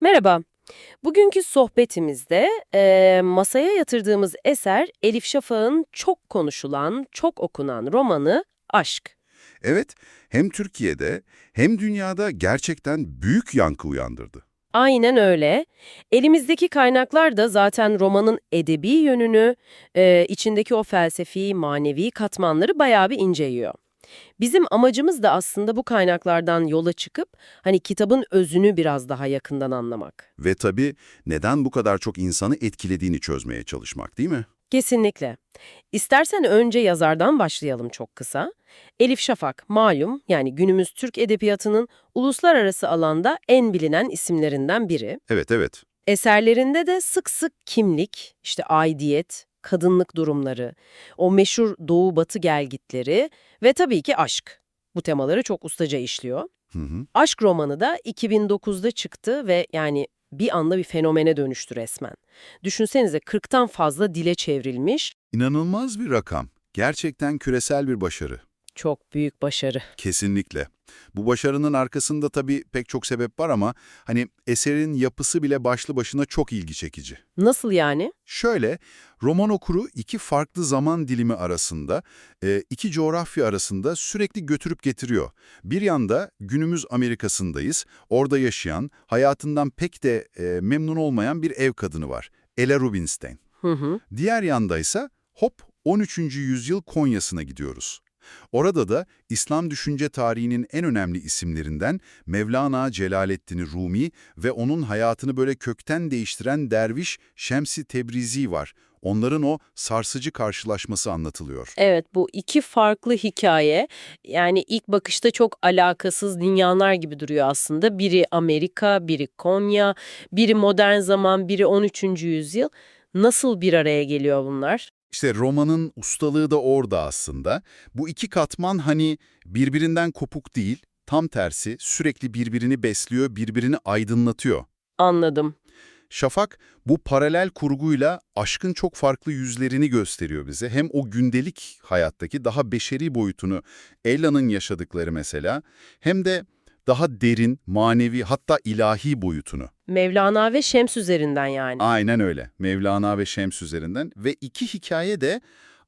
Merhaba. Bugünkü sohbetimizde eee, masaya yatırdığımız eser Elif Şafak'ın çok konuşulan, çok okunan romanı Aşk. Evet, hem Türkiye'de hem dünyada gerçekten büyük yankı uyandırdı. Aynen öyle. Elimizdeki kaynaklar da zaten romanın edebi yönünü, eee, içindeki o felsefi, manevi katmanları bayağı bir inceliyor. Bizim amacımız da aslında bu kaynaklardan yola çıkıp hani kitabın özünü biraz daha yakından anlamak. Ve tabii neden bu kadar çok insanı etkilediğini çözmeye çalışmak değil mi? Kesinlikle. İstersen önce yazardan başlayalım çok kısa. Elif Şafak, malum yani günümüz Türk edebiyatının uluslararası alanda en bilinen isimlerinden biri. Evet, evet. Eserlerinde de sık sık kimlik, işte aidiyet, kadınlık durumları, o meşhur doğu-batı gelgitleri ve tabii ki aşk. Bu temaları çok ustaca işliyor. Hı hı. Aşk romanı da 2009'da çıktı ve yani bir anda bir fenomene dönüştü resmen. Düşünsenize 40'tan fazla dile çevrilmiş, İnanılmaz bir rakam. Gerçekten küresel bir başarı. Çok büyük başarı. Kesinlikle. Bu başarının arkasında tabii pek çok sebep var ama hani eserin yapısı bile başlı başına çok ilgi çekici. Nasıl yani? Şöyle, roman okuru iki farklı zaman dilimi arasında, e, iki coğrafya arasında sürekli götürüp getiriyor. Bir yanda günümüz Amerika'sındayız, orada yaşayan, hayatından pek de e, memnun olmayan bir ev kadını var, Ella Rubinstein. Hı hı. Diğer yandaysa hop 13. yüzyıl Konya'sına gidiyoruz. Orada da İslam düşünce tarihinin en önemli isimlerinden Mevlana Celaleddin Rumi ve onun hayatını böyle kökten değiştiren derviş Şemsi Tebrizi var. Onların o sarsıcı karşılaşması anlatılıyor. Evet bu iki farklı hikaye yani ilk bakışta çok alakasız dünyalar gibi duruyor aslında. Biri Amerika, biri Konya, biri modern zaman, biri 13. yüzyıl. Nasıl bir araya geliyor bunlar? İşte romanın ustalığı da orada aslında. Bu iki katman hani birbirinden kopuk değil, tam tersi sürekli birbirini besliyor, birbirini aydınlatıyor. Anladım. Şafak bu paralel kurguyla aşkın çok farklı yüzlerini gösteriyor bize. Hem o gündelik hayattaki daha beşeri boyutunu, Ella'nın yaşadıkları mesela, hem de daha derin, manevi hatta ilahi boyutunu. Mevlana ve Şems üzerinden yani. Aynen öyle. Mevlana ve Şems üzerinden ve iki hikaye de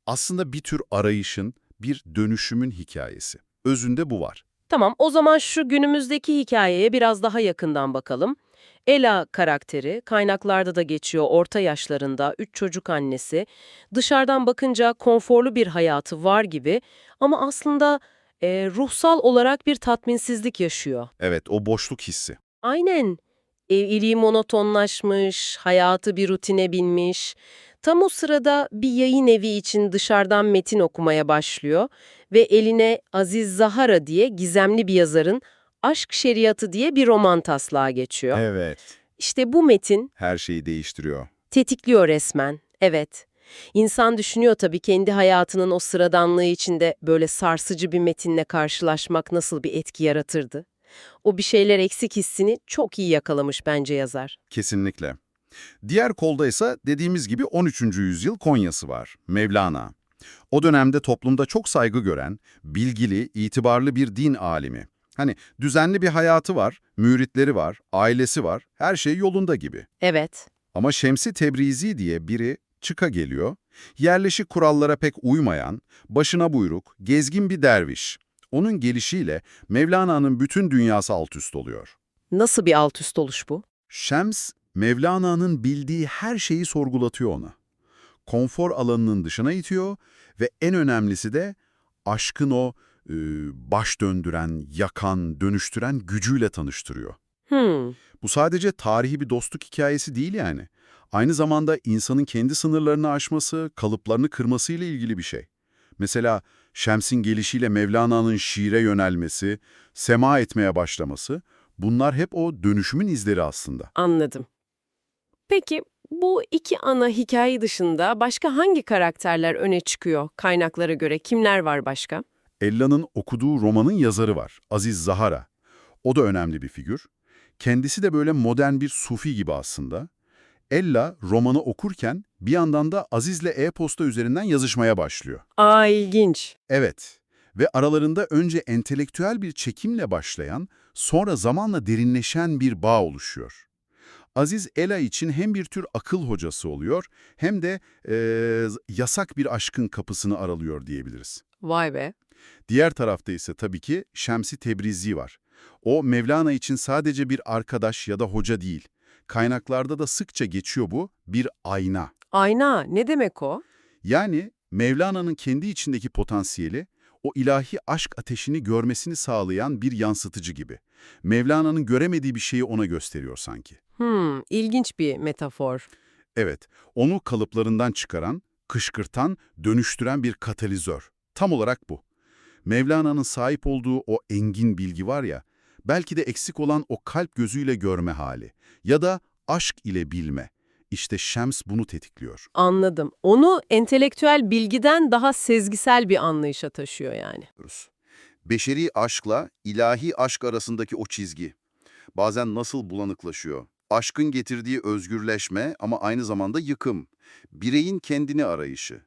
aslında bir tür arayışın, bir dönüşümün hikayesi. Özünde bu var. Tamam, o zaman şu günümüzdeki hikayeye biraz daha yakından bakalım. Ela karakteri, kaynaklarda da geçiyor, orta yaşlarında, üç çocuk annesi. Dışarıdan bakınca konforlu bir hayatı var gibi ama aslında e, ruhsal olarak bir tatminsizlik yaşıyor. Evet, o boşluk hissi. Aynen. Evliliği monotonlaşmış, hayatı bir rutine binmiş. Tam o sırada bir yayın evi için dışarıdan metin okumaya başlıyor ve eline Aziz Zahara diye gizemli bir yazarın Aşk Şeriatı diye bir roman taslağı geçiyor. Evet. İşte bu metin Her şeyi değiştiriyor. tetikliyor resmen. Evet. İnsan düşünüyor tabii kendi hayatının o sıradanlığı içinde böyle sarsıcı bir metinle karşılaşmak nasıl bir etki yaratırdı. O bir şeyler eksik hissini çok iyi yakalamış bence yazar. Kesinlikle. Diğer kolda ise dediğimiz gibi 13. yüzyıl Konya'sı var, Mevlana. O dönemde toplumda çok saygı gören, bilgili, itibarlı bir din alimi. Hani düzenli bir hayatı var, müritleri var, ailesi var, her şey yolunda gibi. Evet. Ama Şemsi Tebrizi diye biri çıka geliyor, yerleşik kurallara pek uymayan, başına buyruk, gezgin bir derviş. Onun gelişiyle Mevlana'nın bütün dünyası alt üst oluyor. Nasıl bir alt üst oluş bu? Şems, Mevlana'nın bildiği her şeyi sorgulatıyor ona. Konfor alanının dışına itiyor ve en önemlisi de aşkın o e, baş döndüren, yakan, dönüştüren gücüyle tanıştırıyor. Hmm. Bu sadece tarihi bir dostluk hikayesi değil yani. Aynı zamanda insanın kendi sınırlarını aşması, kalıplarını kırmasıyla ilgili bir şey. Mesela Şems'in gelişiyle Mevlana'nın şiire yönelmesi, sema etmeye başlaması, bunlar hep o dönüşümün izleri aslında. Anladım. Peki bu iki ana hikaye dışında başka hangi karakterler öne çıkıyor kaynaklara göre? Kimler var başka? Ella'nın okuduğu romanın yazarı var, Aziz Zahara. O da önemli bir figür. Kendisi de böyle modern bir sufi gibi aslında. Ella romanı okurken bir yandan da Aziz'le e-posta üzerinden yazışmaya başlıyor. Aa ilginç. Evet ve aralarında önce entelektüel bir çekimle başlayan, sonra zamanla derinleşen bir bağ oluşuyor. Aziz Ela için hem bir tür akıl hocası oluyor hem de eee, yasak bir aşkın kapısını aralıyor diyebiliriz. Vay be. Diğer tarafta ise tabii ki Şemsi Tebrizi var. O Mevlana için sadece bir arkadaş ya da hoca değil. Kaynaklarda da sıkça geçiyor bu, bir ayna. Ayna ne demek o? Yani Mevlana'nın kendi içindeki potansiyeli, o ilahi aşk ateşini görmesini sağlayan bir yansıtıcı gibi. Mevlana'nın göremediği bir şeyi ona gösteriyor sanki. Hmm, ilginç bir metafor. Evet, onu kalıplarından çıkaran, kışkırtan, dönüştüren bir katalizör. Tam olarak bu. Mevlana'nın sahip olduğu o engin bilgi var ya, belki de eksik olan o kalp gözüyle görme hali ya da aşk ile bilme. İşte Şems bunu tetikliyor. Anladım. Onu entelektüel bilgiden daha sezgisel bir anlayışa taşıyor yani. Beşeri aşkla ilahi aşk arasındaki o çizgi. Bazen nasıl bulanıklaşıyor. Aşkın getirdiği özgürleşme ama aynı zamanda yıkım. Bireyin kendini arayışı.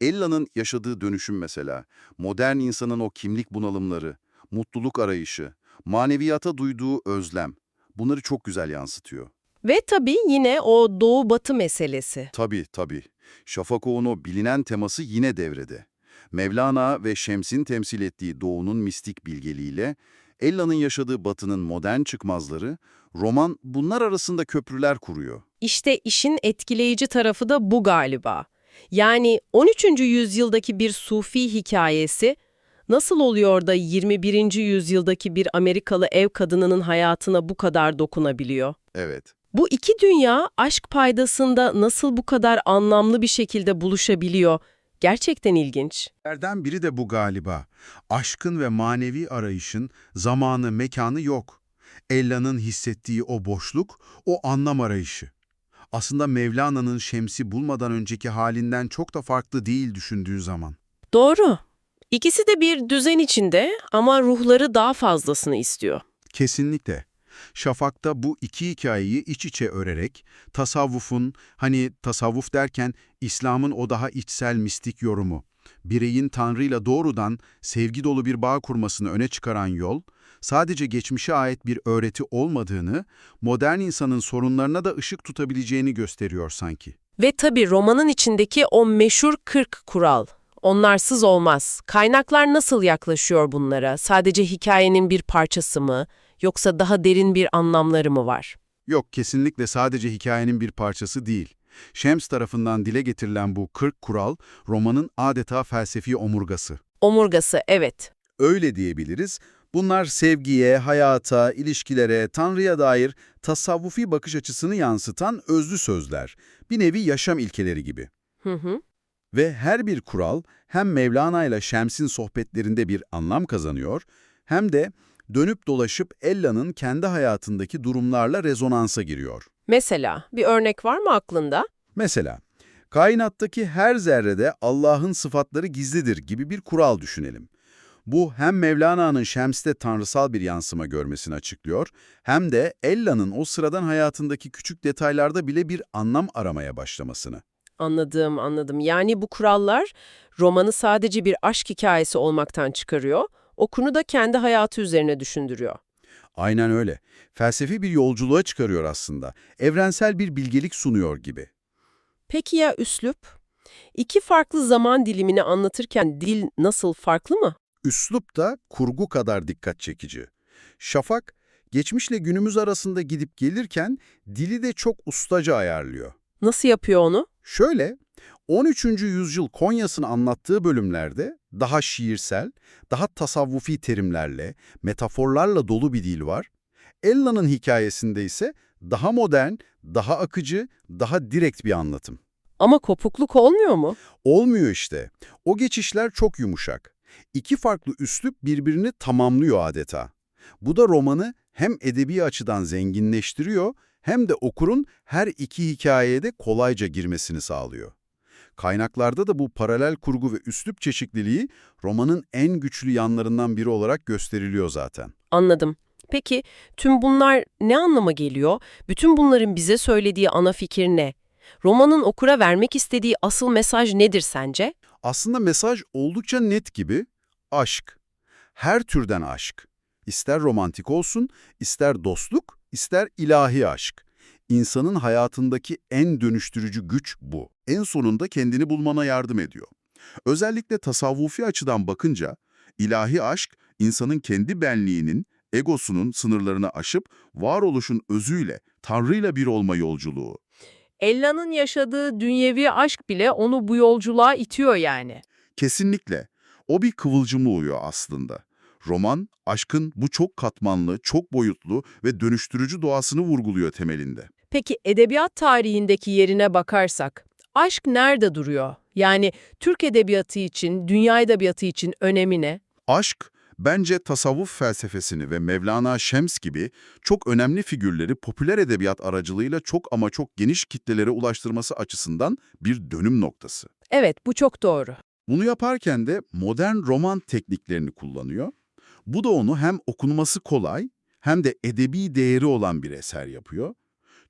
Ella'nın yaşadığı dönüşüm mesela. Modern insanın o kimlik bunalımları, mutluluk arayışı, maneviyata duyduğu özlem. Bunları çok güzel yansıtıyor. Ve tabii yine o doğu-batı meselesi. Tabii tabii. Şafakov'un o bilinen teması yine devrede. Mevlana ve Şems'in temsil ettiği doğunun mistik bilgeliğiyle, Ella'nın yaşadığı batının modern çıkmazları, roman bunlar arasında köprüler kuruyor. İşte işin etkileyici tarafı da bu galiba. Yani 13. yüzyıldaki bir sufi hikayesi nasıl oluyor da 21. yüzyıldaki bir Amerikalı ev kadınının hayatına bu kadar dokunabiliyor? Evet. Bu iki dünya aşk paydasında nasıl bu kadar anlamlı bir şekilde buluşabiliyor? Gerçekten ilginç. Lerden biri de bu galiba. Aşkın ve manevi arayışın zamanı, mekanı yok. Ella'nın hissettiği o boşluk, o anlam arayışı. Aslında Mevlana'nın Şems'i bulmadan önceki halinden çok da farklı değil düşündüğün zaman. Doğru. İkisi de bir düzen içinde ama ruhları daha fazlasını istiyor. Kesinlikle. Şafak'ta bu iki hikayeyi iç içe örerek, tasavvufun, hani tasavvuf derken İslam'ın o daha içsel mistik yorumu, bireyin Tanrı'yla doğrudan sevgi dolu bir bağ kurmasını öne çıkaran yol, sadece geçmişe ait bir öğreti olmadığını, modern insanın sorunlarına da ışık tutabileceğini gösteriyor sanki. Ve tabii romanın içindeki o meşhur 40 kural. Onlarsız olmaz. Kaynaklar nasıl yaklaşıyor bunlara? Sadece hikayenin bir parçası mı? Yoksa daha derin bir anlamları mı var? Yok, kesinlikle sadece hikayenin bir parçası değil. Şems tarafından dile getirilen bu 40 kural, romanın adeta felsefi omurgası. Omurgası, evet. Öyle diyebiliriz. Bunlar sevgiye, hayata, ilişkilere, Tanrı'ya dair tasavvufi bakış açısını yansıtan özlü sözler. Bir nevi yaşam ilkeleri gibi. Hı hı. Ve her bir kural hem Mevlana ile Şems'in sohbetlerinde bir anlam kazanıyor, hem de dönüp dolaşıp Ella'nın kendi hayatındaki durumlarla rezonansa giriyor. Mesela bir örnek var mı aklında? Mesela, kainattaki her zerrede Allah'ın sıfatları gizlidir gibi bir kural düşünelim. Bu hem Mevlana'nın Şems'te tanrısal bir yansıma görmesini açıklıyor, hem de Ella'nın o sıradan hayatındaki küçük detaylarda bile bir anlam aramaya başlamasını. Anladım, anladım. Yani bu kurallar romanı sadece bir aşk hikayesi olmaktan çıkarıyor, okunu da kendi hayatı üzerine düşündürüyor. Aynen öyle. Felsefi bir yolculuğa çıkarıyor aslında. Evrensel bir bilgelik sunuyor gibi. Peki ya üslup? İki farklı zaman dilimini anlatırken dil nasıl farklı mı? Üslup da kurgu kadar dikkat çekici. Şafak, geçmişle günümüz arasında gidip gelirken dili de çok ustaca ayarlıyor. Nasıl yapıyor onu? Şöyle, 13. yüzyıl Konya'sını anlattığı bölümlerde daha şiirsel, daha tasavvufi terimlerle, metaforlarla dolu bir dil var. Ella'nın hikayesinde ise daha modern, daha akıcı, daha direkt bir anlatım. Ama kopukluk olmuyor mu? Olmuyor işte. O geçişler çok yumuşak. İki farklı üslup birbirini tamamlıyor adeta. Bu da romanı hem edebi açıdan zenginleştiriyor hem de okurun her iki hikayeye de kolayca girmesini sağlıyor. Kaynaklarda da bu paralel kurgu ve üslup çeşitliliği romanın en güçlü yanlarından biri olarak gösteriliyor zaten. Anladım. Peki tüm bunlar ne anlama geliyor? Bütün bunların bize söylediği ana fikir ne? Romanın okura vermek istediği asıl mesaj nedir sence? Aslında mesaj oldukça net gibi, aşk. Her türden aşk. İster romantik olsun, ister dostluk, ister ilahi aşk. İnsanın hayatındaki en dönüştürücü güç bu. En sonunda kendini bulmana yardım ediyor. Özellikle tasavvufi açıdan bakınca, ilahi aşk, insanın kendi benliğinin, egosunun sınırlarını aşıp varoluşun özüyle, Tanrı'yla bir olma yolculuğu. Ella'nın yaşadığı dünyevi aşk bile onu bu yolculuğa itiyor yani. Kesinlikle. O bir kıvılcımı uyuyor aslında. Roman, aşkın bu çok katmanlı, çok boyutlu ve dönüştürücü doğasını vurguluyor temelinde. Peki edebiyat tarihindeki yerine bakarsak, aşk nerede duruyor? Yani Türk edebiyatı için, dünya edebiyatı için önemi ne? Aşk, bence tasavvuf felsefesini ve Mevlana Şems gibi çok önemli figürleri popüler edebiyat aracılığıyla çok ama çok geniş kitlelere ulaştırması açısından bir dönüm noktası. Evet, bu çok doğru. Bunu yaparken de modern roman tekniklerini kullanıyor. Bu da onu hem okunması kolay hem de edebi değeri olan bir eser yapıyor.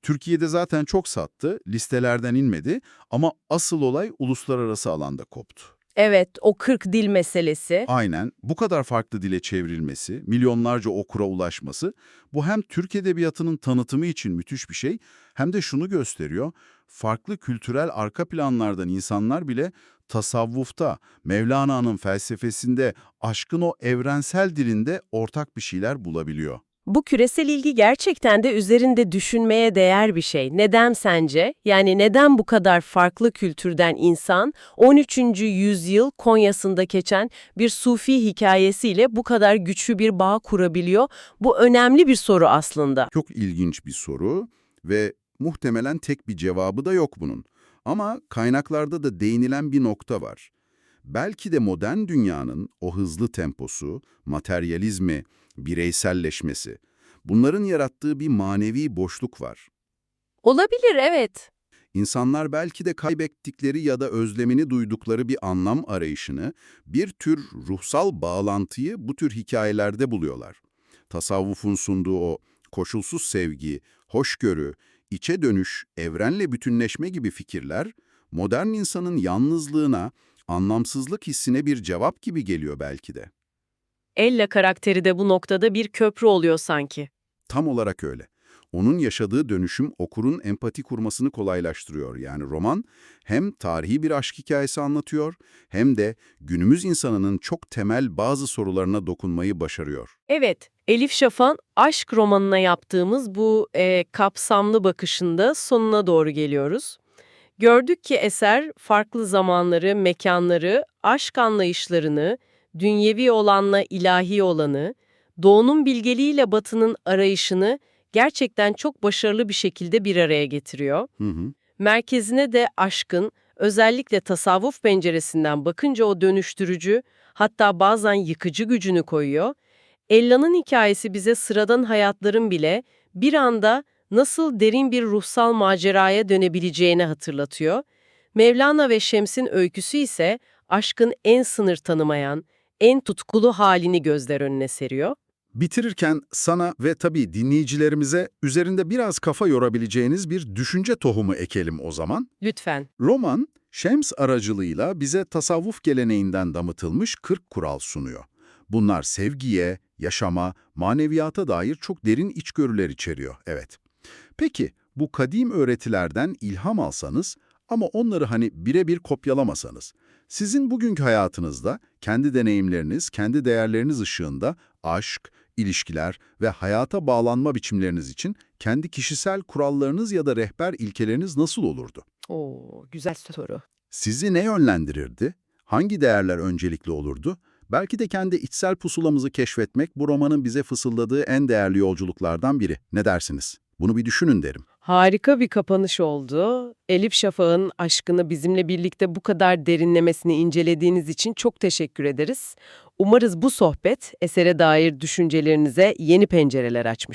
Türkiye'de zaten çok sattı, listelerden inmedi ama asıl olay uluslararası alanda koptu. Evet, o 40 dil meselesi. Aynen, bu kadar farklı dile çevrilmesi, milyonlarca okura ulaşması, bu hem Türk Edebiyatı'nın tanıtımı için müthiş bir şey, hem de şunu gösteriyor, farklı kültürel arka planlardan insanlar bile tasavvufta, Mevlana'nın felsefesinde, aşkın o evrensel dilinde ortak bir şeyler bulabiliyor. Bu küresel ilgi gerçekten de üzerinde düşünmeye değer bir şey. Neden sence? Yani neden bu kadar farklı kültürden insan 13. yüzyıl Konya'sında geçen bir sufi hikayesiyle bu kadar güçlü bir bağ kurabiliyor? Bu önemli bir soru aslında. Çok ilginç bir soru ve muhtemelen tek bir cevabı da yok bunun. Ama kaynaklarda da değinilen bir nokta var. Belki de modern dünyanın o hızlı temposu, materyalizmi, bireyselleşmesi, bunların yarattığı bir manevi boşluk var. Olabilir, evet. İnsanlar belki de kaybettikleri ya da özlemini duydukları bir anlam arayışını, bir tür ruhsal bağlantıyı bu tür hikayelerde buluyorlar. Tasavvufun sunduğu o koşulsuz sevgi, hoşgörü, içe dönüş, evrenle bütünleşme gibi fikirler, modern insanın yalnızlığına, anlamsızlık hissine bir cevap gibi geliyor belki de. Ella karakteri de bu noktada bir köprü oluyor sanki. Tam olarak öyle. Onun yaşadığı dönüşüm okurun empati kurmasını kolaylaştırıyor. Yani roman hem tarihi bir aşk hikayesi anlatıyor hem de günümüz insanının çok temel bazı sorularına dokunmayı başarıyor. Evet, Elif Şafak'ın aşk romanına yaptığımız bu e, kapsamlı bakışında sonuna doğru geliyoruz. Gördük ki eser farklı zamanları, mekanları, aşk anlayışlarını, dünyevi olanla ilahi olanı, doğunun bilgeliğiyle batının arayışını gerçekten çok başarılı bir şekilde bir araya getiriyor. Hı hı. Merkezine de aşkın, özellikle tasavvuf penceresinden bakınca o dönüştürücü, hatta bazen yıkıcı gücünü koyuyor. Ella'nın hikayesi bize sıradan hayatların bile bir anda nasıl derin bir ruhsal maceraya dönebileceğini hatırlatıyor. Mevlana ve Şems'in öyküsü ise aşkın en sınır tanımayan, en tutkulu halini gözler önüne seriyor. Bitirirken sana ve tabii dinleyicilerimize üzerinde biraz kafa yorabileceğiniz bir düşünce tohumu ekelim o zaman. Lütfen. Roman, Şems aracılığıyla bize tasavvuf geleneğinden damıtılmış 40 kural sunuyor. Bunlar sevgiye, yaşama, maneviyata dair çok derin içgörüler içeriyor, evet. Peki, bu kadim öğretilerden ilham alsanız ama onları hani birebir kopyalamasanız, sizin bugünkü hayatınızda kendi deneyimleriniz, kendi değerleriniz ışığında aşk, ilişkiler ve hayata bağlanma biçimleriniz için kendi kişisel kurallarınız ya da rehber ilkeleriniz nasıl olurdu? Oo, güzel soru. Sizi ne yönlendirirdi? Hangi değerler öncelikli olurdu? Belki de kendi içsel pusulamızı keşfetmek bu romanın bize fısıldadığı en değerli yolculuklardan biri. Ne dersiniz? Bunu bir düşünün derim. Harika bir kapanış oldu. Elif Şafak'ın aşkını bizimle birlikte bu kadar derinlemesine incelediğiniz için çok teşekkür ederiz. Umarız bu sohbet esere dair düşüncelerinize yeni pencereler açmıştır.